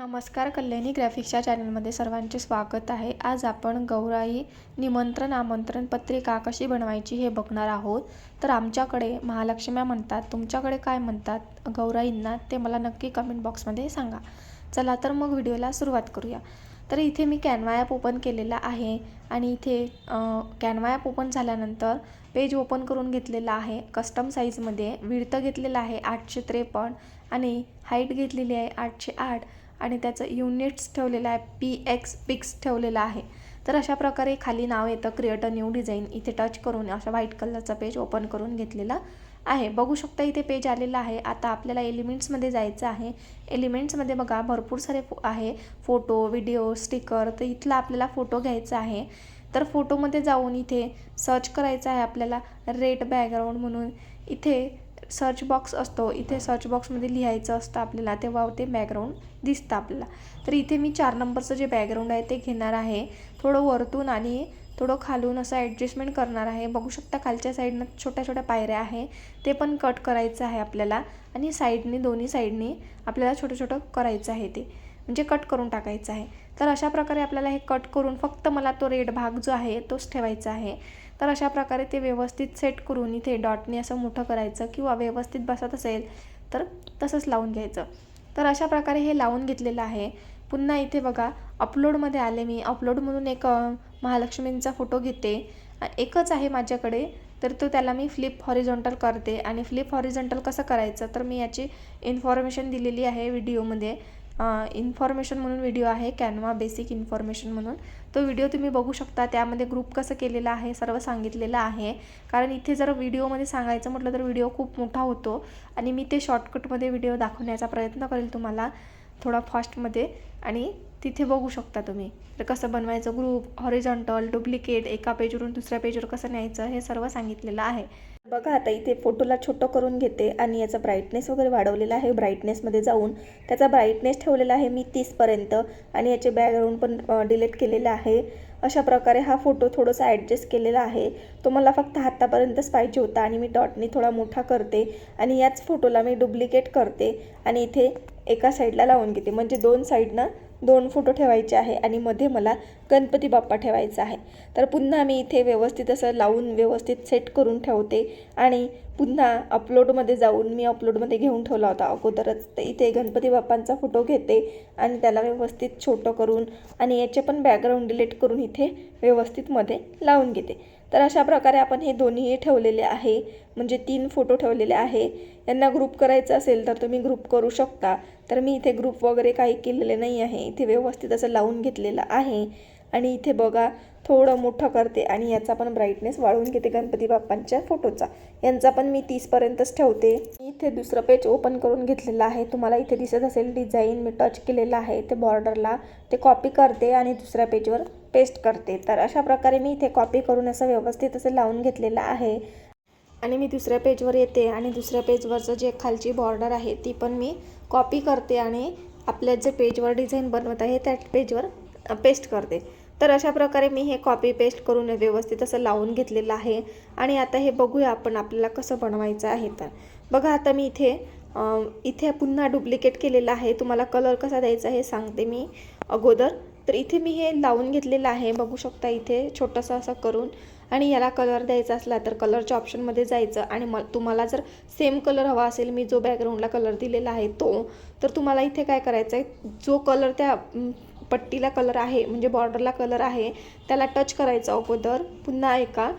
नमस्कार कल्याणी ग्राफिक्सच्या चॅनलमध्ये सर्वांचे स्वागत आहे. आज आपण गौराई निमंत्रण आमंत्रण पत्रिका कशी बनवायची हे बघणार आहोत. तर आमच्याकडे महालक्ष्म्या म्हणतात. तुमच्याकडे काय म्हणतात गौराईंना ते मला नक्की कमेंट बॉक्समध्ये सांगा. चला तर मग व्हिडिओला सुरुवात करूया. तर इथे मी कॅनवा ॲप ओपन केलेला आहे आणि इथे कॅनवा ॲप ओपन झाल्यानंतर पेज ओपन करून घेतलेला आहे. कस्टम साईजमध्ये विडतं घेतलेलं आहे आठशे त्रेपन्न आणि हाईट घेतलेली आहे आठशे आठ. आणि त्याचं युनिट्स ठेवलेलं आहे पी एक्स पिक्स ठेवलेलं आहे. तर अशा प्रकारे खाली नाव येतं क्रिएट अ न्यू डिझाईन इथे टच करून अशा व्हाईट कलरचा पेज ओपन करून घेतलेला आहे. बघू शकता इथे पेज आलेला आहे. आता आपल्याला एलिमेंट्समध्ये जायचं आहे. एलिमेंट्समध्ये बघा भरपूर सारे फो आहे. फोटो व्हिडिओ स्टिकर तर इथला आपल्याला फोटो घ्यायचा आहे. तर फोटोमध्ये जाऊन इथे सर्च करायचं आहे आपल्याला. रेड बॅकग्राऊंड म्हणून. इथे सर्च बॉक्स असतो. इथे सर्च बॉक्समध्ये लिहायचं असतं आपल्याला. तेव्हा ते बॅकग्राऊंड दिसतं आपल्याला. तर इथे मी चार नंबरचं जे बॅकग्राऊंड आहे ते घेणार आहे. थोडं वरतून आणि थोडं खालून असं ॲडजस्टमेंट करणार आहे. बघू शकता खालच्या साईडनं छोट्या छोट्या पायऱ्या आहे. ते पण कट करायचं आहे आपल्याला. आणि साईडने दोन्ही साईडने आपल्याला छोटं छोटं करायचं आहे ते. म्हणजे कट करून टाकायचं आहे. तर अशा प्रकारे आपल्याला हे कट करून फक्त मला तो रेड भाग जो आहे तोच ठेवायचा आहे. तर अशा प्रकारे ते व्यवस्थित सेट करून इथे डॉटने असं मोठं करायचं किंवा व्यवस्थित बसत असेल तर तसंच लावून घ्यायचं. तर अशा प्रकारे हे लावून घेतलेलं आहे. पुन्हा इथे बघा अपलोडमध्ये आले मी. अपलोड म्हणून एक महालक्ष्मींचा फोटो घेते. एकच आहे माझ्याकडे तर तो त्याला मी फ्लिप हॉरिझॉन्टल करते. आणि फ्लिप हॉरिझॉन्टल कसं करायचं? तर मी याची इन्फॉर्मेशन दिलेली आहे व्हिडिओमध्ये इन्फॉर्मेशन म्हणून व्हिडिओ आहे कॅनवा बेसिक इन्फॉर्मेशन म्हणून. तो व्हिडिओ तुम्ही बघू शकता. त्यामध्ये ग्रुप कसं केलेला आहे सर्व सांगितलेलं आहे. कारण इथे जर व्हिडिओमध्ये सांगायचं म्हटलं तर व्हिडिओ खूप मोठा होतो. आणि मी ते शॉर्टकटमध्ये व्हिडिओ दाखवण्याचा प्रयत्न करेल तुम्हाला थोडा फास्टमध्ये आणि तिथे बघू शकता तुम्ही. तर कसं बनवायचं ग्रुप हॉरिझॉन्टल डुप्लिकेट एका पेजवरून दुसऱ्या पेजवर कसं न्यायचं हे सर्व सांगितलेलं आहे. बघा आता इथे फोटोला छोटं करून घेते आणि याचा ब्राईटनेस वगैरे वाढवलेला आहे. ब्राईटनेसमध्ये जाऊन त्याचा ब्राईटनेस ठेवलेला आहे मी तीसपर्यंत आणि याचे बॅकग्राऊंड पण डिलीट केलेलं आहे. अशा प्रकारे हा फोटो थोडंसं ॲडजस्ट केलेला आहे. तो मला फक्त हातापर्यंतच पाहिजे होता आणि मी डॉटने थोडा मोठा करते आणि याच फोटोला मी डुप्लिकेट करते आणि इथे एका साईडला लावून घेते. म्हणजे दोन साईडनं दोन फोटो ठेवायचे आहे आणि मध्ये मला गणपती बाप्पा ठेवायचा आहे. तर पुन्हा मी इथे व्यवस्थित असं लावून व्यवस्थित सेट करून ठेवते आणि पुन्हा अपलोडमध्ये जाऊन मी अपलोडमध्ये घेऊन ठेवला होता. अगोदरच तर इथे गणपती बाप्पांचा फोटो घेते आणि त्याला व्यवस्थित छोटं करून आणि याचे पण बॅकग्राऊंड डिलीट करून इथे व्यवस्थित मध्ये लावून घेते. तर अशा प्रकारे आपण हे दोन्ही ठेवलेले आहे. म्हणजे तीन फोटो ठेवलेले आहे. यांना ग्रुप करायचं असेल तर तुम्ही ग्रुप करू शकता. तर मी इथे ग्रुप वगैरे काही केलेले नाही आहे. इथे व्यवस्थित असं लावून घेतलेलं आहे. आणि इथे बघा थोडं मोठं करते आणि याचा पण ब्राईटनेस वाढवून घेते गणपती बाप्पांच्या फोटोचा यांचा पण मी तीसपर्यंतच ठेवते. मी इथे दुसरं पेज ओपन करून घेतलेलं आहे. तुम्हाला इथे दिसत असेल डिझाईन मी टच केलेलं आहे. ते बॉर्डरला ते कॉपी करते आणि दुसऱ्या पेजवर पेस्ट करते. तर अशा प्रकारे मी इथे कॉपी करून असं व्यवस्थित असं लावून घेतलेलं आहे. आणि मी दुसऱ्या पेजवर येते आणि दुसऱ्या पेजवरचं जे खालची बॉर्डर आहे ती पण मी कॉपी करते आणि आपल्या जे पेजवर डिझाईन बनवत आहे त्या पेजवर पेस्ट करते. तर अशा प्रकारे मी हे कॉपी पेस्ट करून व्यवस्थित असं लावून घेतलेलं आहे. आणि आता हे बघूया आपण आपल्याला कसं बनवायचं आहे तर. बघा आता मी इथे इथे पुन्हा डुप्लिकेट केलेलं आहे. तुम्हाला कलर कसा द्यायचा हे सांगते मी अगोदर. तर इथे मी हे लावून घेतलेलं आहे. बघू शकता इथे छोटंसं असं करून. आणि याला कलर द्यायचा असला तर कलरच्या ऑप्शनमध्ये जायचं. आणि म तुम्हाला जर सेम कलर हवा असेल मी जो बॅकग्राऊंडला कलर दिलेला आहे तो तर तुम्हाला इथे काय करायचं आहे? जो कलर त्या पट्टीला कलर आहे म्हणजे बॉर्डरला कलर आहे त्याला टच करायचा अगोदर. पुन्हा एका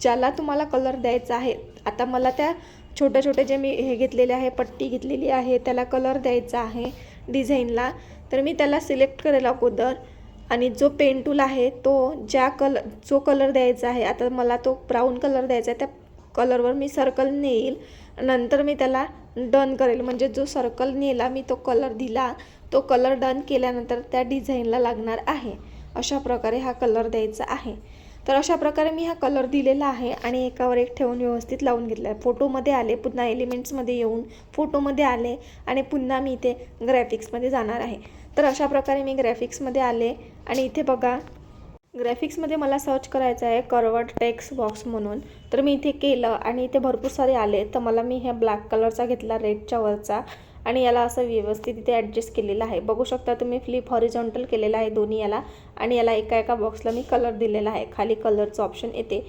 ज्याला तुम्हाला कलर द्यायचा आहे आता मला त्या छोटे छोटे जे मी हे घेतलेले आहे पट्टी घेतलेली आहे त्याला कलर द्यायचा आहे डिझाईनला तर मी त्याला सिलेक्ट करेल अगोदर. आणि जो पेन टूल आहे तो ज्या कलर जो कलर द्यायचा आहे आता मला तो ब्राऊन कलर द्यायचा आहे त्या कलरवर मी सर्कल नेईल नंतर मी त्याला डन करेल. म्हणजे जो सर्कल नेला मी तो कलर दिला तो कलर डन केल्यानंतर त्या डिझाईनला लागणार आहे. अशा प्रकारे हा कलर द्यायचा आहे. तर अशा प्रकारे मी हा कलर दिलेला आहे आणि एकावर एक ठेवून व्यवस्थित लावून घेतला आहे फोटोमध्ये आले पुन्हा एलिमेंट्समध्ये येऊन फोटोमध्ये आले आणि पुन्हा मी इथे ग्रॅफिक्समध्ये जाणार आहे. तर अशा प्रकारे मी ग्रॅफिक्समध्ये आले. आणि इथे बघा ग्रॅफिक्समध्ये मला सर्च करायचं आहे करवट टेक्स्ट बॉक्स म्हणून. तर मी इथे केलं आणि इथे भरपूर सारे आले. तर मला मी ह्या ब्लॅक कलरचा घेतला रेडच्या वरचा. आणि याला असं व्यवस्थित इथे ॲडजस्ट केलेलं आहे. बघू शकता तुम्ही फ्लिप हॉरिझॉन्टल केलेला आहे दोन्ही याला. आणि याला एका एका बॉक्सला मी कलर दिलेला आहे. खाली कलरचं ऑप्शन येते.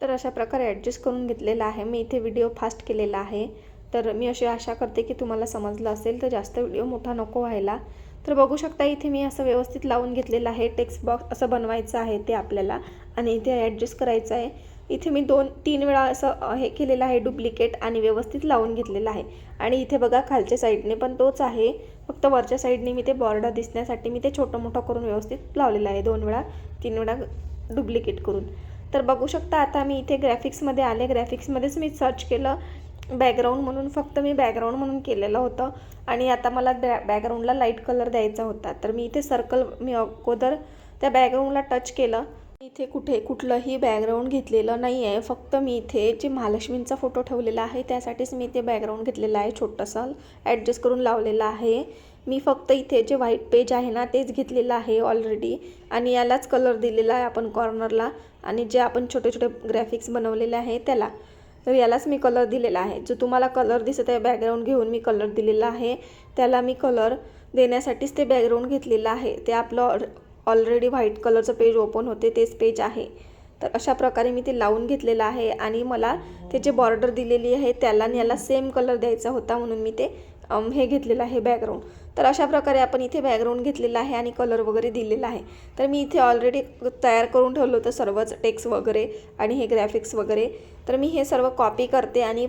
तर अशा प्रकारे ॲडजस्ट करून घेतलेला आहे. मी इथे व्हिडिओ फास्ट केलेला आहे. तर मी अशी आशा करते की तुम्हाला समजलं असेल तर जास्त व्हिडिओ मोठा नको व्हायला. तर बघू शकता इथे मी असं व्यवस्थित लावून घेतलेलं आहे. टेक्स्ट बॉक्स असं बनवायचं आहे ते आपल्याला. आणि इथे ॲडजस्ट करायचं आहे. इथे मी दोन तीन वेळा असं हे केलेलं आहे डुप्लिकेट आणि व्यवस्थित लावून घेतलेलं आहे. आणि इथे बघा खालच्या साईडने पण तोच आहे. फक्त वरच्या साईडने मी ते बॉर्डर दिसण्यासाठी मी ते छोटं मोठं करून व्यवस्थित लावलेलं आहे. दोन वेळा तीन वेळा डुप्लिकेट करून. तर बघू शकता आता मी इथे ग्रॅफिक्समध्ये आले. ग्रॅफिक्समध्येच मी सर्च केलं. बॅकग्राऊंड म्हणून फक्त मी बॅकग्राऊंड म्हणून केलेलं होतं. आणि आता मला बॅ बॅकग्राऊंडला लाइट कलर द्यायचा होता. तर मी इथे सर्कल मी अगोदर त्या बॅकग्राऊंडला टच केलं. इथे कुठे कुठलंही बॅकग्राऊंड घेतलेलं नाही आहे फक्त मी इथे जे महालक्ष्मींचा फोटो ठेवलेला आहे त्यासाठीच मी इथे बॅकग्राऊंड घेतलेलं आहे छोटंसं. ॲडजस्ट करून लावलेलं आहे. मी फक्त इथे जे व्हाईट पेज आहे ना तेच घेतलेलं आहे ऑलरेडी आणि यालाच कलर दिलेला आहे आपण कॉर्नरला आणि जे आपण छोटे छोटे ग्राफिक्स बनवलेले आहे त्याला. तर यालाच मी कलर दिलेला आहे. जो तुम्हाला कलर दिसत आहे बॅकग्राऊंड घेऊन मी कलर दिलेला आहे. त्याला मी कलर देण्यासाठीच ते बॅकग्राऊंड घेतलेलं आहे. ते आपलं ऑलरेडी व्हाईट कलरचं पेज ओपन होते तेच पेज आहे. तर अशा प्रकारे मी ते लावून घेतलेलं आहे आणि मला ते जे बॉर्डर दिलेली आहे त्याला आणि याला सेम कलर द्यायचा होता म्हणून मी ते हे घेतलेलं आहे बॅकग्राऊंड तर अशा प्रकारे आपण इथे बॅकग्राऊंड घेतलेला आहे आणि कलर वगैरे दिलेला आहे. तर मी इथे ऑलरेडी तयार करून ठेवलं होतं सर्वच टेक्स वगैरे आणि हे ग्राफिक्स वगैरे. तर मी हे सर्व कॉपी करते आणि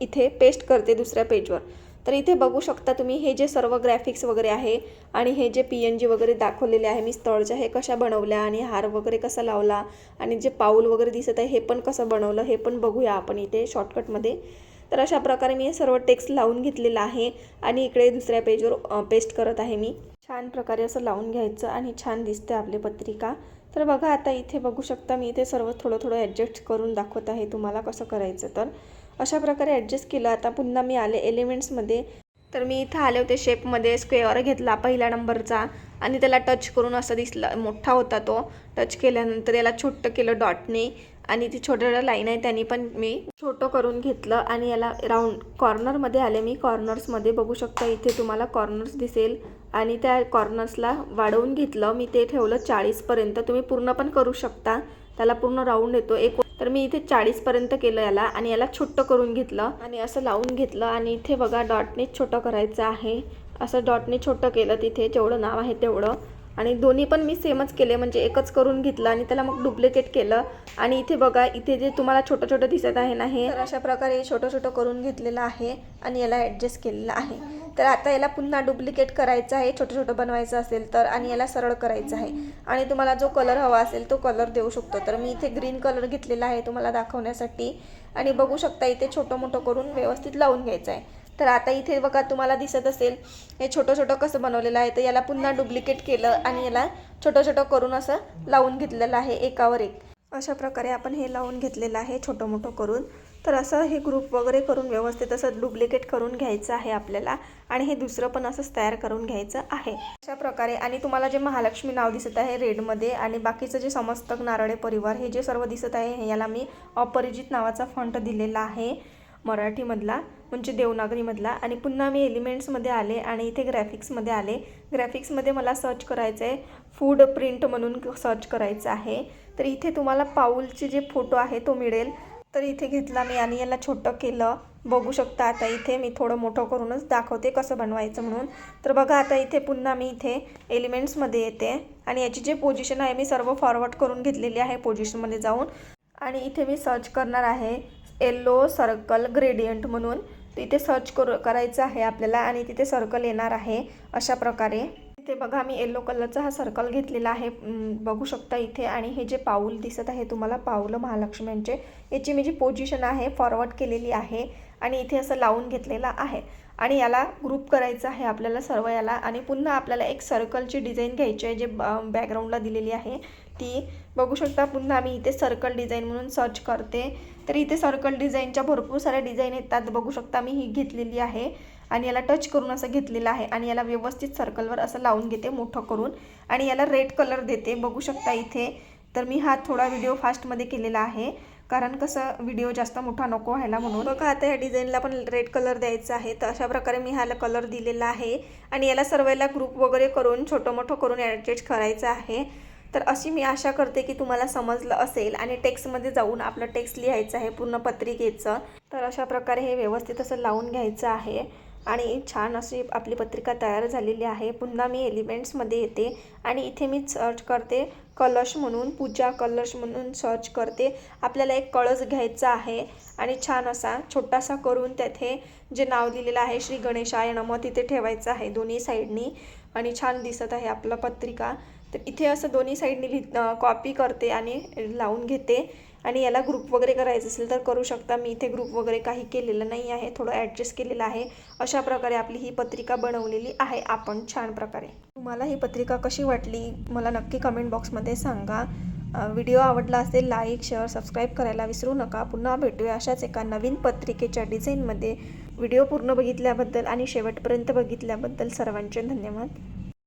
इथे पेस्ट करते दुसऱ्या पेजवर तर इथे बघू शकता तुम्ही हे जे सर्व ग्राफिक्स वगैरे आहे आणि हे जे पी एन जी वगैरे दाखवलेले आहे मी स्थळच्या हे कशा बनवल्या आणि हार वगैरे कसा लावला आणि जे पाऊल वगैरे दिसत आहे हे पण कसं बनवलं हे पण बघूया आपण इथे शॉर्टकटमध्ये तर अशा प्रकारे मी हे सर्व टेक्स्ट लावून घेतलेलं आहे. आणि इकडे दुसऱ्या पेजवर पेस्ट करत आहे मी. छान प्रकारे असं लावून घ्यायचं आणि छान दिसते आपली पत्रिका. तर बघा आता इथे बघू शकता मी इथे सर्व थोडं थोडं ॲडजस्ट करून दाखवत आहे तुम्हाला कसं करायचं तर. अशा प्रकारे ॲडजस्ट केलं. आता पुन्हा मी आले एलिमेंट्समध्ये तर मी इथं आले होते शेपमध्ये स्क्वेअर घेतला पहिल्या नंबरचा आणि त्याला टच करून असं दिसला मोठा होता तो. टच केल्यानंतर याला छोटं केलं डॉटने आणि ती छोट्या लाईन आहे त्यांनी पण मी छोटं करून घेतलं आणि याला राऊंड कॉर्नरमध्ये आले. मी कॉर्नर्समध्ये बघू शकता इथे तुम्हाला कॉर्नर्स दिसेल. आणि त्या कॉर्नर्सला वाढवून घेतलं. मी ते ठेवलं चाळीसपर्यंत तुम्ही पूर्ण पण करू शकता. त्याला पूर्ण राऊंड येतो. एक तर मी इथे चाळीसपर्यंत केलं याला. आणि याला छोटं करून घेतलं. आणि असं लावून घेतलं. आणि इथे बघा डॉटनेच छोटं करायचं आहे. असं डॉटने छोटं केलं तिथे. जेवढं नाव आहे तेवढं. आणि दोन्ही पण मी सेमच केले म्हणजे एकच करून घेतलं आणि त्याला मग डुप्लिकेट केलं. आणि इथे बघा इथे जे तुम्हाला छोटं छोटं दिसत आहे ना हे तर अशा प्रकारे छोटं छोटं करून घेतलेलं आहे आणि याला ॲडजस्ट केलेलं आहे. तर आता याला पुन्हा डुप्लिकेट करायचं आहे छोटं छोटं बनवायचं असेल तर आणि याला सरळ करायचं आहे. आणि तुम्हाला जो कलर हवा असेल तो कलर देऊ शकतो. तर मी इथे ग्रीन कलर घेतलेला आहे तुम्हाला दाखवण्यासाठी. आणि बघू शकता इथे छोटं मोठं करून व्यवस्थित लावून घ्यायचं आहे. तर आता इथे बघा तुम्हाला दिसत असेल हे छोटं छोटं कसं बनवलेलं आहे तर याला पुन्हा डुप्लिकेट केलं आणि याला छोटं छोटं करून असं लावून घेतलेलं आहे एकावर एक. अशा प्रकारे आपण हे लावून घेतलेलं आहे छोटं मोठं करून. तर असं हे ग्रुप वगैरे करून व्यवस्थित असं डुप्लिकेट करून घ्यायचं आहे आपल्याला आणि हे दुसरं पण असंच तयार करून घ्यायचं आहे. अशा प्रकारे आणि तुम्हाला जे महालक्ष्मी नाव दिसत आहे रेडमध्ये आणि बाकीचं जे समस्तक नारळे परिवार हे जे सर्व दिसत आहे हे याला मी अपरिजित नावाचा फंट दिलेला आहे. मराठीमधला म्हणजे देवनागरीमधला. आणि पुन्हा मी एलिमेंट्समध्ये आले आणि इथे ग्रॅफिक्समध्ये आले. ग्रॅफिक्समध्ये मला सर्च करायचं आहे फूड प्रिंट म्हणून सर्च करायचं आहे. तर इथे तुम्हाला पाऊलचे जे फोटो आहे तो मिळेल. तर इथे घेतला मी आणि याला छोटं केलं. बघू शकता आता इथे मी थोडं मोठं करूनच दाखवते कसं बनवायचं म्हणून. तर बघा आता इथे पुन्हा मी इथे एलिमेंट्समध्ये येते. आणि याची जे पोझिशन आहे मी सर्व फॉरवर्ड करून घेतलेली आहे पोझिशनमध्ये जाऊन. आणि इथे मी सर्च करणार आहे. येल्लो सर्कल ग्रेडियंट म्हणून तिथे सर्च करू करायचं आहे आपल्याला आणि तिथे सर्कल येणार आहे अशा प्रकारे. इथे बघा मी येल्लो कलरचा हा सर्कल घेतलेला आहे. बघू शकता इथे. आणि हे जे पाऊल दिसत आहे तुम्हाला पाऊलं महालक्ष्म्यांचे याची मी जी पोझिशन आहे फॉरवर्ड केलेली आहे आणि इथे असं लावून घेतलेलं आहे. आणि याला ग्रुप करायचं आहे आपल्याला सर्व याला. आणि पुन्हा आपल्याला एक सर्कलची डिझाईन घ्यायची आहे जे बॅकग्राऊंडला दिलेली आहे. ती. बघू शकता पुन्हा मी इथे सर्कल डिझाईन म्हणून सर्च करते. तर इथे सर्कल डिझाईनच्या भरपूर साऱ्या डिझाईन येतात. बघू शकता मी ही घेतलेली आहे. आणि याला टच करून असं घेतलेलं आहे. आणि याला व्यवस्थित सर्कलवर असं लावून घेते मोठं करून. आणि याला रेड कलर देते. बघू शकता इथे. तर मी हा थोडा व्हिडिओ फास्टमध्ये केलेला आहे. कारण कसं व्हिडिओ जास्त मोठा नको व्हायला म्हणून. बघा आता या डिझाईनला पण रेड कलर द्यायचा आहे. तर अशा प्रकारे मी ह्याला कलर दिलेला आहे. आणि याला सर्वेला ग्रुप वगैरे करून छोटं मोठं करून ॲडजस्ट करायचं आहे. तर अशी मी आशा करते की तुम्हाला समजलं असेल आणि टेक्स्टमध्ये जाऊन आपलं टेक्स्ट लिहायचं आहे पूर्ण पत्रिकेचं. तर अशा प्रकारे हे व्यवस्थित असं लावून घ्यायचं आहे आणि छान अशी आपली पत्रिका तयार झालेली आहे. पुन्हा मी एलिमेंट्समध्ये येते आणि इथे मी सर्च करते कलश म्हणून पूजा कलश म्हणून सर्च करते. आपल्याला एक कळस घ्यायचा आहे आणि छान असा छोटासा करून त्याथे जे नाव दिलेलं आहे श्री गणेशाय नम तिथे ठेवायचं आहे दोन्ही साईडनी आणि छान दिसत आहे आपलं पत्रिका. तर इथे असं दोन्ही साईडनी लिह कॉपी करते आणि लावून घेते. आणि याला ग्रुप वगैरे करायचं असेल तर करू शकता. मी इथे ग्रुप वगैरे काही केलेलं नाही आहे. थोडं ॲडजस्ट केलेलं आहे. अशा प्रकारे आपली ही पत्रिका बनवलेली आहे आपण छान प्रकारे. तुम्हाला ही पत्रिका कशी वाटली? मला नक्की कमेंट बॉक्समध्ये सांगा. व्हिडिओ आवडला असेल लाईक शेअर सबस्क्राईब करायला विसरू नका. पुन्हा भेटूया अशाच एका नवीन पत्रिकेच्या डिझाईनमध्ये व्हिडिओ पूर्ण बघितल्याबद्दल आणि शेवटपर्यंत बघितल्याबद्दल सर्वांचे धन्यवाद.